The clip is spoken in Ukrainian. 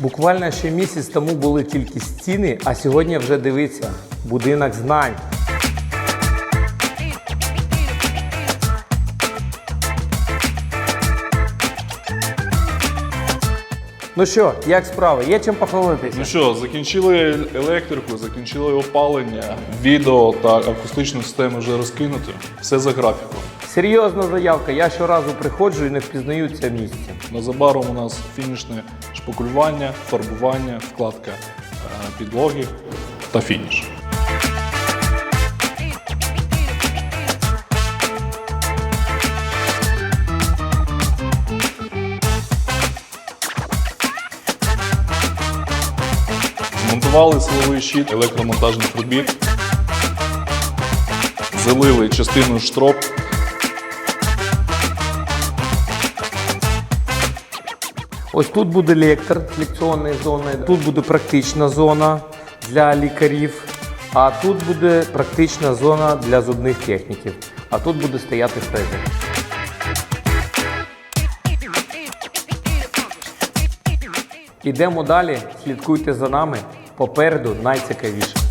Буквально ще місяць тому були тільки стіни, а сьогодні вже дивиться будинок знань. Ну що, як справи? Є чим похвалитися? Ну що, закінчили електрику, закінчили опалення, відео та акустичну систему вже розкинуті. Все за графіком. Серйозна заявка. Я щоразу приходжу і не впізнаю це місце. Незабаром у нас фінішне шпаклювання, фарбування, вкладка е, підлоги та фініш. Змонтували силовий щит електромонтажних робіт, залили частину штроп Ось тут буде лектор лекційної зони, тут буде практична зона для лікарів, а тут буде практична зона для зубних техніків. А тут буде стояти фрезер. Ідемо далі, слідкуйте за нами. Попереду найцікавіше.